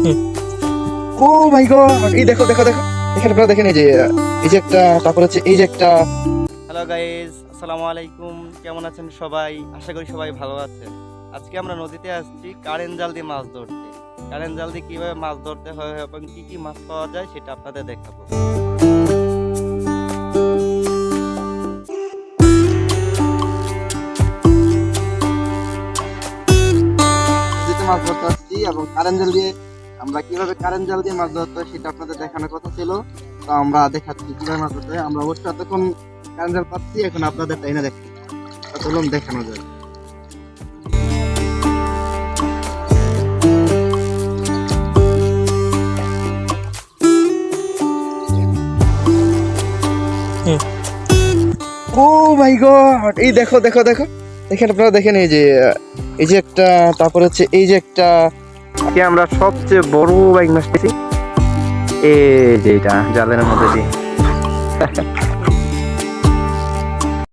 ও মাই god এই দেখো দেখো দেখো। এখানে আপনারা দেখেন এই যে এই যে একটা তারপর হচ্ছে এই যে একটা। হ্যালো গাইজ আসসালামু আলাইকুম। কেমন আছেন সবাই? আশা করি সবাই ভালো আছেন। আজকে আমরা নদীতে আসছি কারেন্ট জাল দিয়ে মাছ ধরতে। কারেন্ট জাল দিয়ে কীভাবে মাছ ধরতে হয় এবং কি কি মাছ পাওয়া যায় সেটা আপনাদের দেখাবো। মাছ ধরতে আসছি এবং কারেন্ট জাল দিয়ে আমরা কীভাবে কারেন্ট জাল দিয়ে মাছ ধরতে সেটা আপনাদের দেখানোর কথা ছিল। তো আমরা দেখাচ্ছি কীভাবে মাছ ধরতে আমরা অবশ্যই এতক্ষণ কারেন্ট জাল পাচ্ছি, এখন আপনাদের তাই না দেখছি চলুন, দেখানো যায় ও মাই গড! এই দেখো দেখো দেখো। এখানে আপনারা দেখেন এই যে এই যে একটা, তারপর হচ্ছে এই যে একটা আজকে আমরা সবচেয়ে বড় বাইক মাছ এই যে এটা জালের মধ্যে দিয়ে।